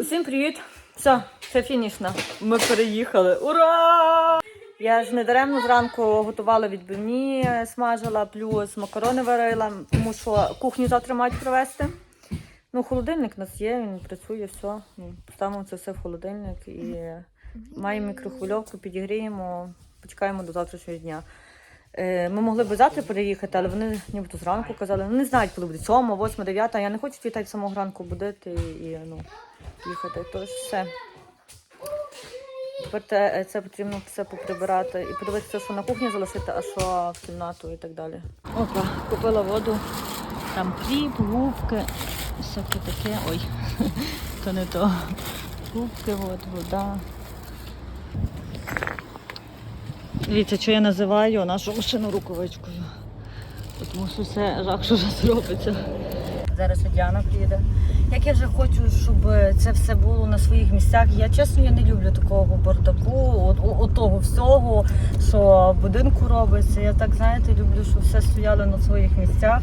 Усім привіт! Все, це фінішна. Ми переїхали. Ура! Я ж не даремно зранку готувала відбивні, смажила, плюс макарони варила, тому що кухню завтра мають привезти. Ну, холодильник у нас є, він працює, все. Ну, Ставимо це все в холодильник і маємо мікрохвильовку, підігріємо, почекаємо до завтрашнього дня. Е, Ми могли б завтра переїхати, але вони нібито зранку казали, ну не знають, коли буде 7, 8, 9, я не хочу вітати самого ранку будити і ну, їхати. Тож все. Тепер це потрібно все поприбирати і подивитися, що на кухні залишити, а що в кімнату і так далі. Опа, купила воду. Там хліб, губки, всяке таке. Ой, то не то. Губки, от, вода. Дивіться, що я називаю нашу машину рукавичкою. Тому що все жах, що вже зробиться. Зараз Діана приїде. Як я вже хочу, щоб це все було на своїх місцях. Я чесно я не люблю такого бардаку, от, от того всього, що будинку робиться. Я так знаєте, люблю, щоб все стояло на своїх місцях.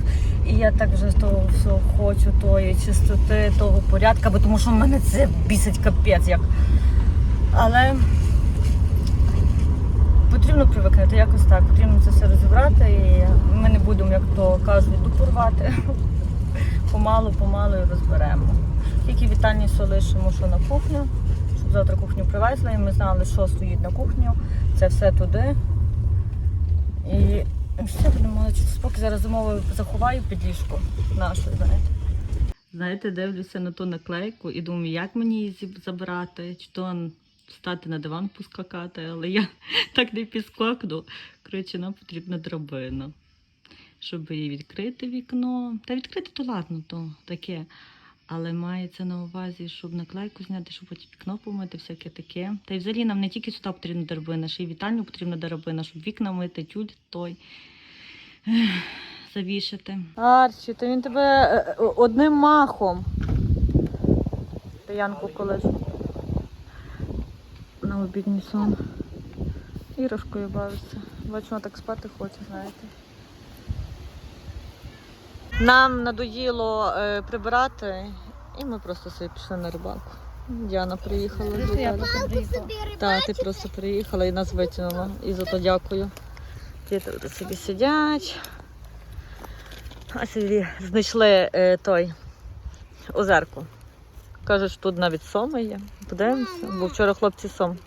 І я так вже того всього хочу, тої чистоти, того порядка, бо тому що в мене це бісить капець як. Але потрібно привикнути якось так. Потрібно це все розібрати. І ми не будемо, як то кажуть, дупурвати. Помалу, помалу і розберемо. Тільки вітальні все лишимо, що на кухню, щоб завтра кухню привезли, і ми знали, що стоїть на кухню. Це все туди. І все будемо мати спокій. Зараз зимову заховаю під ліжко нашу, знаєте. Знаєте, дивлюся на ту наклейку і думаю, як мені її забрати, чи то стати на диван поскакати, але я так не підскокну. Коротше, нам потрібна драбина, щоб її відкрити вікно. Та відкрити то ладно, то таке. Але мається на увазі, щоб наклейку зняти, щоб потім вікно помити, всяке таке. Та й взагалі нам не тільки сюди потрібна драбина, ще й вітальню потрібна драбина, щоб вікна мити, тюль той завішати. Арчі, то він тебе е, одним махом. Янку колись на обідній сон. Іграшкою бавиться. Бачу, вона так спати хоче, знаєте. Нам надоїло е, прибирати, і ми просто собі пішли на рибалку. Діана приїхала. з Віталіком. Так, ти просто приїхала і нас витягнула. І за то дякую. Діти тут собі сидять. А собі знайшли е, той озерку. Кажуть, що тут навіть соми є. Подивимося, бо вчора хлопці сом.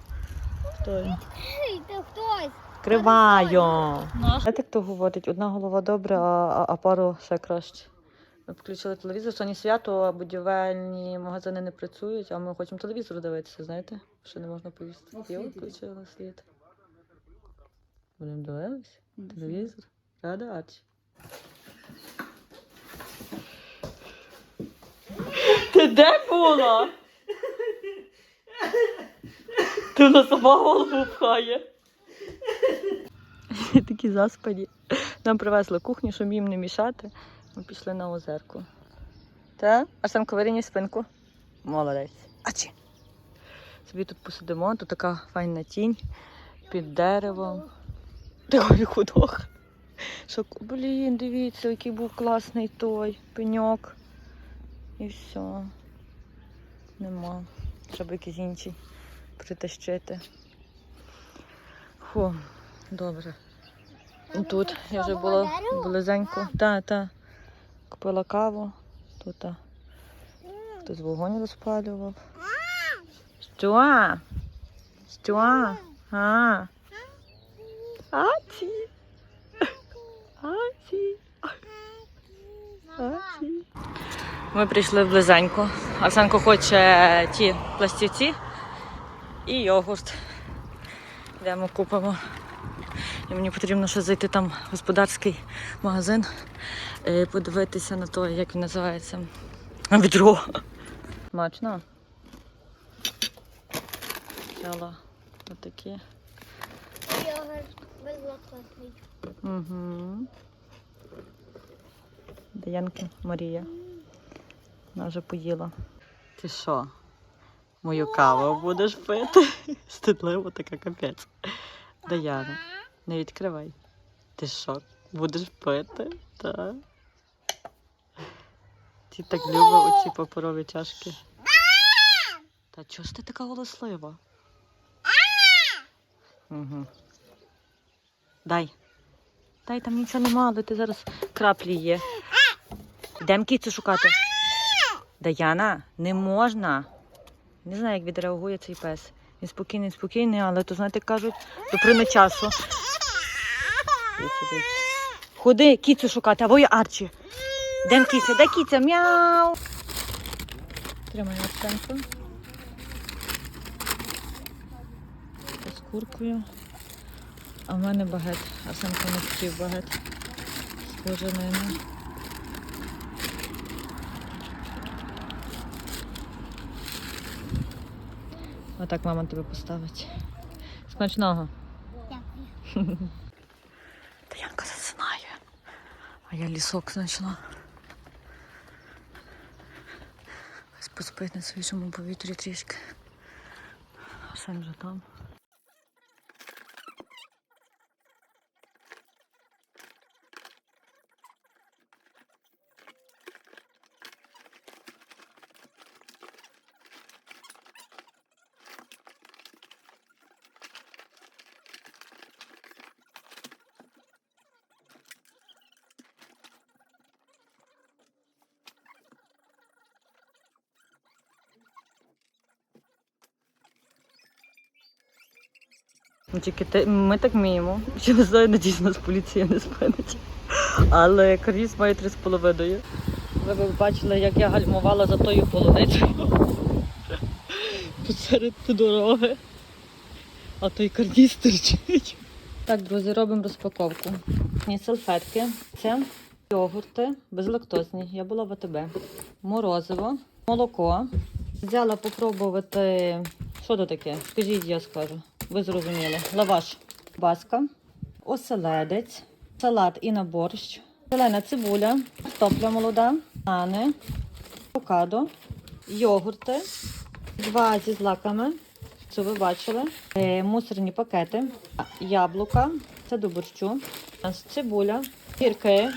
Той. Криваю. Знаєте, як то говорить? Одна голова добре, а, а, а пару ще краще. Ми включили телевізор, сьогодні свято, а будівельні магазини не працюють, а ми хочемо телевізор дивитися, знаєте? Ще не можна повісти. Я включила світ. Будемо дивитися? Телевізор. Рада Арчі. Ти де була? Ти на сама голову пхає. Такі заспані. Нам привезли кухню, щоб їм не мішати. Ми пішли на озерку. Та? Арсенко, вирівняй спинку. Молодець. Ачі. Собі тут посидимо, тут така файна тінь під деревом. Такий худох. Що, блін, дивіться, який був класний той пеньок. І все. Нема. Треба якийсь інший притащити. Фу, добре. Тут я вже була близенько. Так, так. Купила каву. Тут а, хтось вогонь розпалював. Що? Що? А. Аці. Аці. Аці. Ми прийшли близенько. Арсенко хоче ті пластівці і йогурт. Йдемо купимо. І мені потрібно ще зайти там в господарський магазин, е, подивитися на те, як він називається. Відро. Смачно. Взяла отакі. Йогурт. Угу. Даянки Марія. Вона вже поїла. Ти що? Мою каву будеш пити? Стидливо така капець. Даяна, не відкривай. Ти що? Будеш пити? Так. Ті так любить оці паперові чашки. Та чого ж ти така голослива? Угу. Дай. Дай там нічого нема, але ти зараз краплі є. Йдемо кіцю шукати. Даяна, не можна. Не знаю, як відреагує цей пес. Він спокійний, спокійний, але то, знаєте, кажуть, то прийме часу. Дивіться. Ходи, кіцю шукати, або я Арчі. Дем кіця, де кіця? Мяу. Тримай Арсенку. З куркою. А в мене багет. Арсенко не хотів багет. Схоже на мене. Отак мама тебе поставить. Смачного. Дякую. А я лісок знайшла. Хтось поспить на свіжому повітрі трішки. Сам же там. Тільки ми так вміємо. Ще не знаю, надіюсь, нас поліція не спинить. Але кар'їз має три з половиною. Ви б бачили, як я гальмувала за тою полуницею. Посеред дороги. А той кар'їз терчить. Так, друзі, робимо розпаковку. Ні, салфетки. Це йогурти безлактозні. Я була в АТБ. Морозиво, молоко. Взяла попробувати. Що то таке? Скажіть, я скажу. Ви зрозуміли. Лаваш, баска, оселедець, салат і на борщ, зелена цибуля, топля молода, ани, авокадо, йогурти, два зі злаками. Це ви бачили. Е, мусорні пакети, яблука, це до борщу, цибуля, гірки,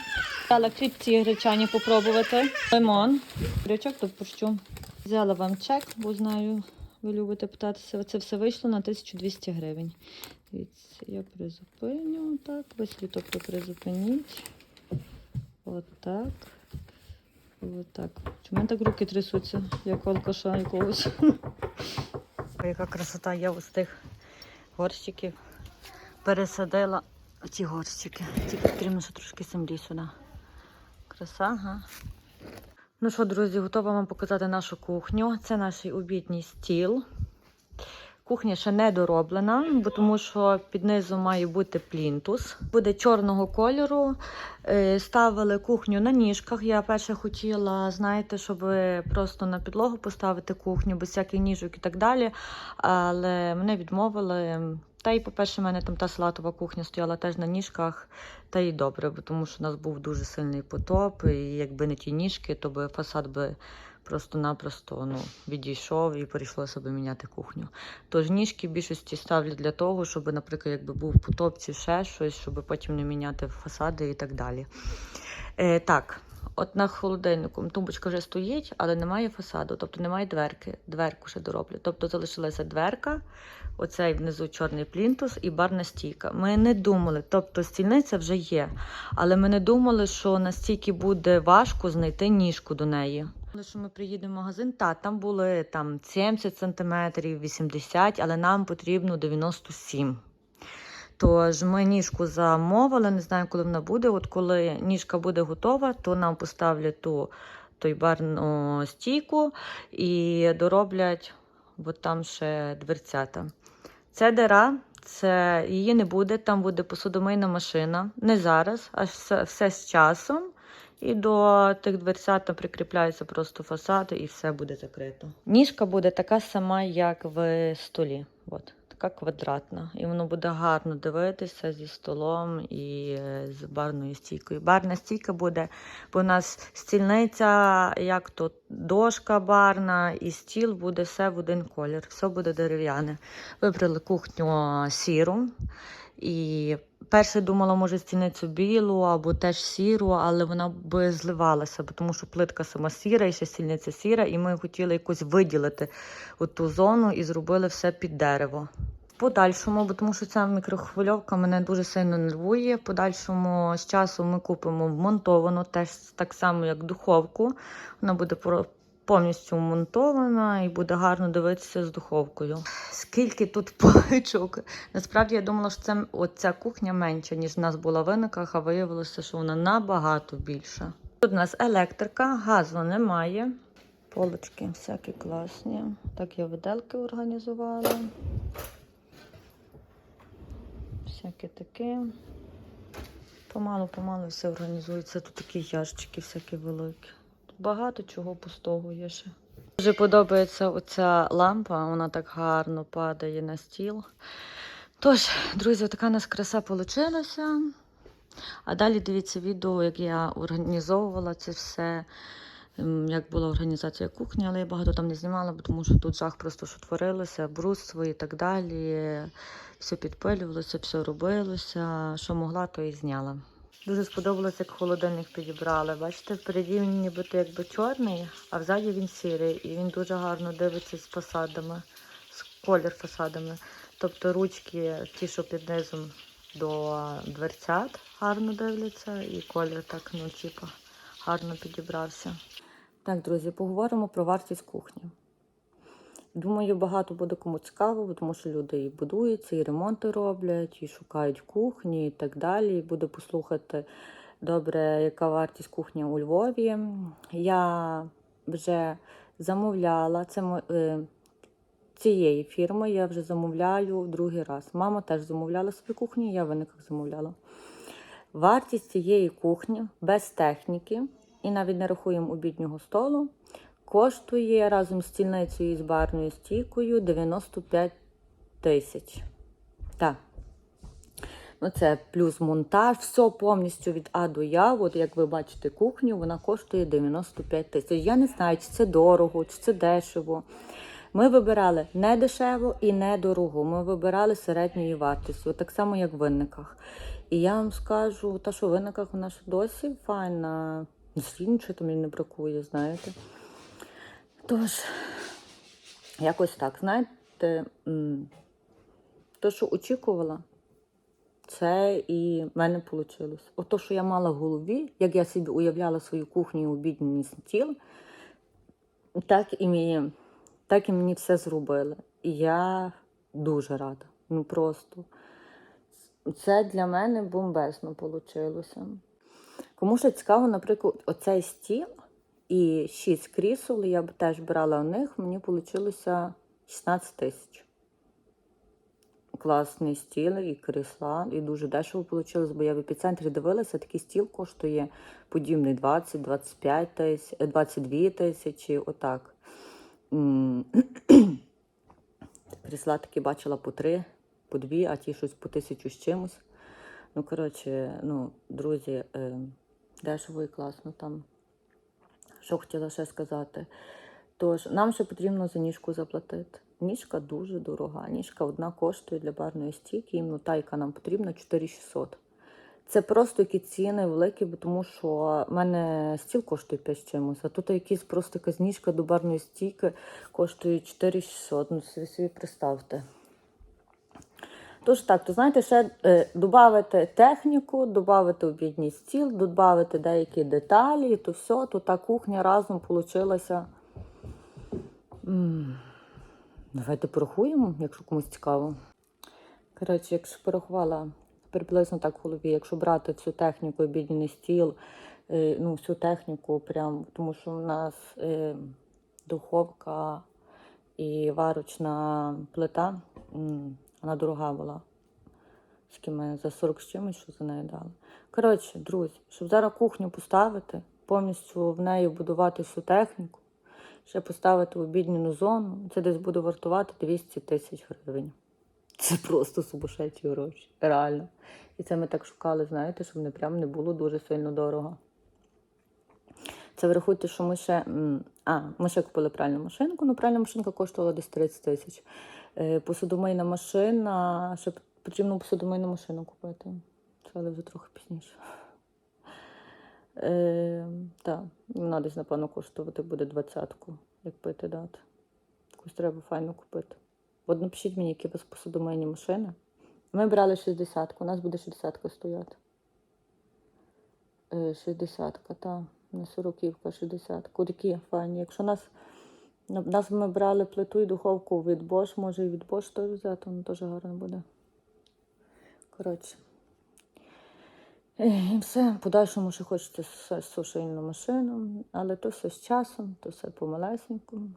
взяла кріпці гречані попробувати, лимон, рючок до борщу. Взяла вам чек, бо знаю, ви любите питатися. Це все вийшло на 1200 гривень. Дивіться, я призупиню так. Ви собі тобто призупиніть. Отак. Отак. В мене так руки трясуться, як у алкаша якогось? Яка красота, я ось тих горщиків пересадила ці горщики. Тільки потрібно трошки землі сюди. Краса, га? Ну що, друзі, готова вам показати нашу кухню. Це наш обідній стіл. Кухня ще не дороблена, бо тому що під низом має бути плінтус. Буде чорного кольору. Е, Ставили кухню на ніжках. Я перше хотіла, знаєте, щоб просто на підлогу поставити кухню, без всяких ніжок і так далі. Але мене відмовили. Та й, по-перше, в мене там та салатова кухня стояла теж на ніжках, та й добре, тому що у нас був дуже сильний потоп, і якби не ті ніжки, то би фасад би просто-напросто ну, відійшов і прийшлося би міняти кухню. Тож ніжки в більшості ставлять для того, щоб, наприклад, якби був потоп чи ще щось, щоб потім не міняти фасади і так далі. Е, так, от на холодильнику тумбочка вже стоїть, але немає фасаду, тобто немає дверки. Дверку ще дороблять. Тобто залишилася дверка, оцей внизу чорний плінтус і барна стійка. Ми не думали, тобто стільниця вже є, але ми не думали, що настільки буде важко знайти ніжку до неї. Що ми приїдемо в магазин, та там були там 70 сантиметрів, 80, але нам потрібно 97. Тож ми ніжку замовили, не знаю, коли вона буде. От коли ніжка буде готова, то нам поставлять ту той барну стійку і дороблять от там ще дверцята. Це дира, це її не буде, там буде посудомийна машина. Не зараз, а все, все з часом. І до тих дверцят прикріпляється просто фасад і все буде закрито. Ніжка буде така сама, як в столі. От, така квадратна. І воно буде гарно дивитися зі столом і е, з барною стійкою. Барна стійка буде, бо у нас стільниця, як то дошка барна, і стіл буде все в один колір. Все буде дерев'яне. Вибрали кухню сіру. І перше думала, може, стіницю білу або теж сіру, але вона би зливалася, тому що плитка сама сіра, і ще стільниця сіра, і ми хотіли якось виділити ту зону і зробили все під дерево. В подальшому, бо тому що ця мікрохвильовка мене дуже сильно нервує. В подальшому з часом ми купимо вмонтовану, теж так само, як духовку. Вона буде повністю вмонтована і буде гарно дивитися з духовкою. Скільки тут поличок. Насправді я думала, що це оця кухня менша, ніж в нас була в виниках, а виявилося, що вона набагато більша. Тут у нас електрика, газу немає. Полочки всякі класні. Так я виделки організувала. Всяке таке. Помалу-помалу все організується. Тут такі ящики всякі великі. Багато чого пустого є ще. Дуже подобається оця лампа, вона так гарно падає на стіл. Тож, друзі, така нас краса вийшла. А далі дивіться відео, як я організовувала це все. Як була організація кухні, але я багато там не знімала, тому що тут жах просто що творилося, брудство і так далі. Все підпилювалося, все робилося. Що могла, то і зняла. Дуже сподобалося, як холодильник підібрали. Бачите, впереді він нібито якби чорний, а взаді він сірий. І він дуже гарно дивиться з фасадами, з колір фасадами. Тобто ручки, ті, що під низом до дверцят, гарно дивляться, і колір так, ну, типу, гарно підібрався. Так, друзі, поговоримо про вартість кухні. Думаю, багато буде кому цікаво, тому що люди і будуються, і ремонти роблять, і шукають кухні, і так далі. І буде послухати добре, яка вартість кухні у Львові. Я вже замовляла це е, цієї фірми, я вже замовляю другий раз. Мама теж замовляла собі кухню, я в виниках замовляла. Вартість цієї кухні без техніки, і навіть не рахуємо обіднього столу, коштує разом з стільницею і з барною стійкою 95 тисяч. Так. Ну, це плюс монтаж, все повністю від А до Я. От як ви бачите, кухню, вона коштує 95 тисяч. Я не знаю, чи це дорого, чи це дешево. Ми вибирали не дешево і не дорого. Ми вибирали середньої вартості, так само, як в винниках. І я вам скажу, та що в винниках вона ж досі файна. Нічого там їй не бракує, знаєте. Тож, якось так, знаєте, то, що очікувала, це і в мене вийшло. Ото, що я мала в голові, як я собі уявляла свою кухню і обідній стіл, так і мені, так і мені все зробили. І я дуже рада. Ну просто це для мене бомбесно вийшло. Кому що цікаво, наприклад, оцей стіл і 6 крісел, я б теж брала у них, мені вийшло 16 тисяч. Класний стіл і крісла, і дуже дешево вийшло, бо я в епіцентрі дивилася, такий стіл коштує подібний 20-25 тисяч, 22 тисячі, отак. Крісла такі бачила по три, по дві, а ті щось по тисячу з чимось. Ну, коротше, ну, друзі, е, дешево і класно там. Що хотіла ще сказати. Тож, нам ще потрібно за ніжку заплатити. Ніжка дуже дорога. Ніжка одна коштує для барної стійки, іменно та, яка нам потрібна, 4600. Це просто які ціни великі, тому що в мене стіл коштує 5 з чимось, а тут якісь просто якась ніжка до барної стійки коштує 4600. Ну, собі представте. Тож так, то знаєте, ще е, додати техніку, додати обідній стіл, додати деякі деталі, то все, то та кухня разом получилася. Давайте порахуємо, якщо комусь цікаво. Коротше, якщо порахувала приблизно так в голові, якщо брати всю техніку, обідній стіл, е, ну, всю техніку, прям, тому що в нас е, духовка і варочна плита, м, вона дорога була. Скільки ми за 40 з чимось, що за неї дали. Коротше, друзі, щоб зараз кухню поставити, повністю в неї вбудувати всю техніку, ще поставити обідню зону, це десь буде вартувати 200 тисяч гривень. Це просто сумасшедші гроші, реально. І це ми так шукали, знаєте, щоб не прям не було дуже сильно дорого. Це врахуйте, що ми ще. А, ми ще купили пральну машинку. Ну, пральна машинка коштувала десь 30 тисяч. Е, Посудомийна машина, ще потрібно посудомийну машину купити. але вже трохи пізніше. Е, так, вона десь, напевно, коштувати буде двадцятку, як пити дати. Якусь треба файно купити. От напишіть мені, які у вас посудомийні машини. Ми брали 60 у нас буде 60 стояти. Е, 60 так. Не 40 60 Такі файні. Якщо нас, на- нас ми брали плиту і духовку від Bosch, може і від Bosch теж взяти, воно теж гарно буде. Коротше. І все, в подальшому ще хочеться сушильну машину, але то все з часом, то все помалесенькому.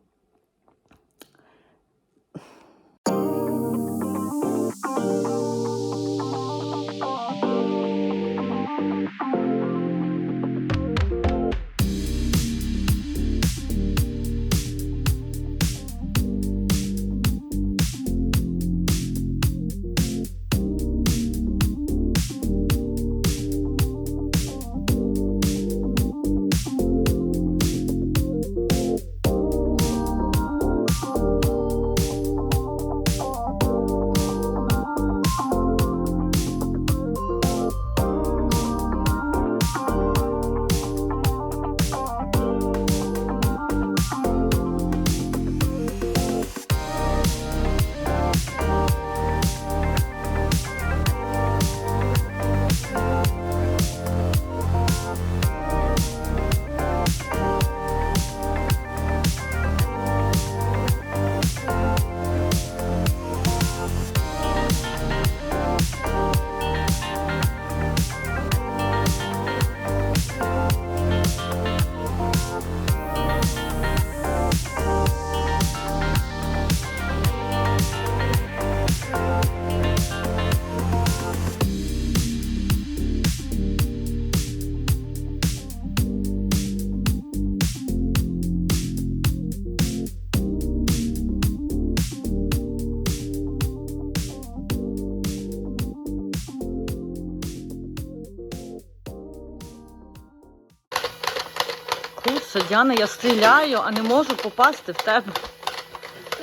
Курса, Діана, я стріляю, а не можу попасти в тебе.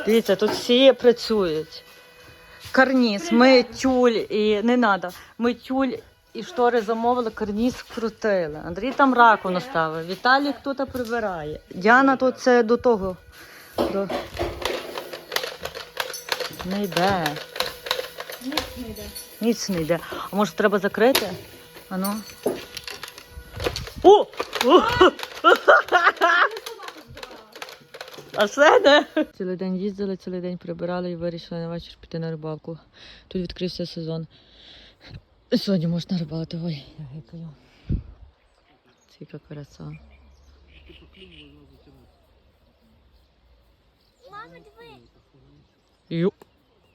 Дивіться, тут всі працюють. Карніз, ми тюль і не треба. Ми тюль і штори замовили, карніз вкрутили. Андрій там раковину ставив. Віталій хто-то прибирає. Діана тут це до того. До... Не йде. Ніц не йде. А може треба закрити? Ану. О! А це не? Цілий день їздили, цілий день прибирали і вирішили на вечір піти на рибалку. Тут відкрився сезон. Сьогодні можна рибалити. Ой, я гикаю. Це яка краса. Мама, диви. Ю.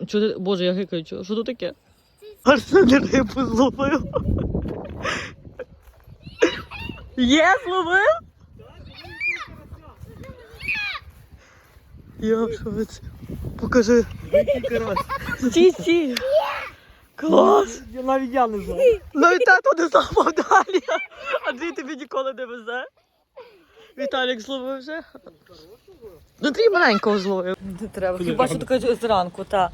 Чо ти... Боже, я гикаю, чого? Що тут таке? Арсен рибу зловив. Є, зловив? Шоці. Покажи. Стій, стій. Клас. Я навіть я не знаю. Ну і тато не зламав далі. Андрій тобі ніколи не везе. Віталік зловив вже. Ну ти маленького зловив. Не треба. Хіба що таке зранку, так.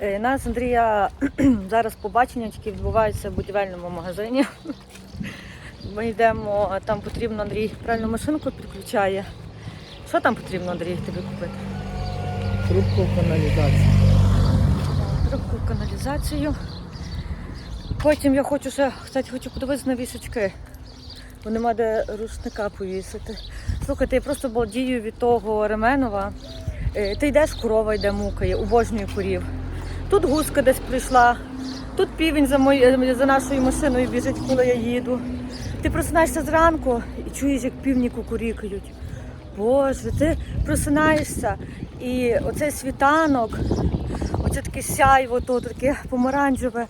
Е, Нас Андрія зараз побачення тільки відбуваються в будівельному магазині. Ми йдемо, там потрібно Андрій правильно машинку підключає. Що там потрібно, Андрій, тобі купити? Трубку в каналізації. Трубку в каналізацію. Потім я хочу ще, кстати, хочу подивитися на вісочки. Бо нема де рушника повісити. Слухайте, я просто балдію від того Ременова. Е, Ти йдеш, корова йде мукає, обожнюю корів. Тут гуска десь прийшла, тут півень за, мої, за нашою машиною біжить, коли я їду. Ти просинаєшся зранку і чуєш, як півні кукурікають. Боже, ти просинаєшся, і оцей світанок, оце таке сяйво, то таке помаранчеве,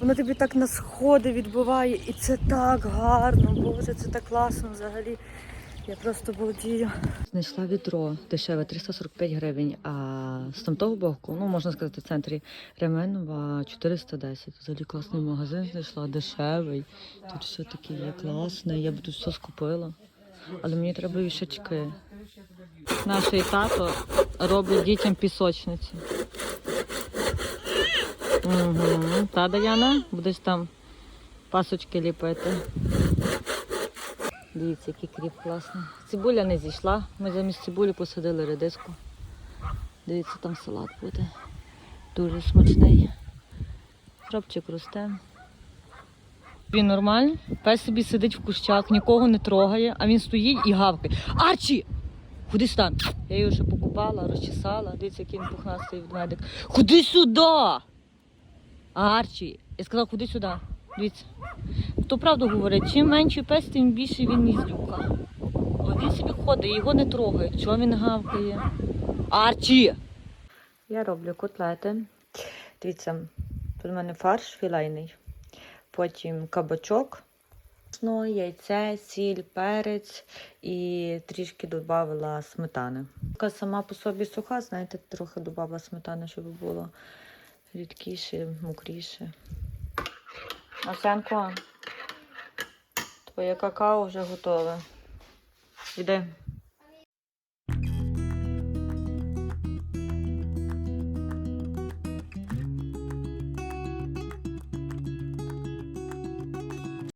воно тобі так на сходи відбиває, і це так гарно, боже, це так класно взагалі. Я просто балдію. Знайшла відро дешеве 345 гривень, а з тамтого боку, ну можна сказати, в центрі Ременова 410. Взагалі класний магазин знайшла, дешевий. Тут все таке є класне, я б тут все скупила. Але мені треба вішачки. Наш тато роблять дітям пісочниці. Угу. Та Даяна, будеш там пасочки ліпити. Дивіться, який кріп класний. Цибуля не зійшла. Ми замість цибулі посадили редиску. Дивіться, там салат буде. Дуже смачний. Кропчик росте. Він нормальний, пес собі сидить в кущах, нікого не трогає, а він стоїть і гавкає. Арчі! Ходи сюди. Я його вже покупала, розчесала. Дивіться, який він пухнастий ведмедик. Ходи сюди! Арчі! Я сказала, ходи сюди. Дивіться. То правду говорить, чим менший пес, тим більше він нізлюка. От він собі ходить, його не трогають. Чого він гавкає? Арчі! Я роблю котлети. Дивіться, тут у мене фарш філейний. Потім кабачок, яйце, сіль, перець і трішки додавала сметани. Така сама по собі суха, знаєте, трохи додала сметани, щоб було рідкіше, мокріше. Арсенко, твоє какао вже готове. Іди.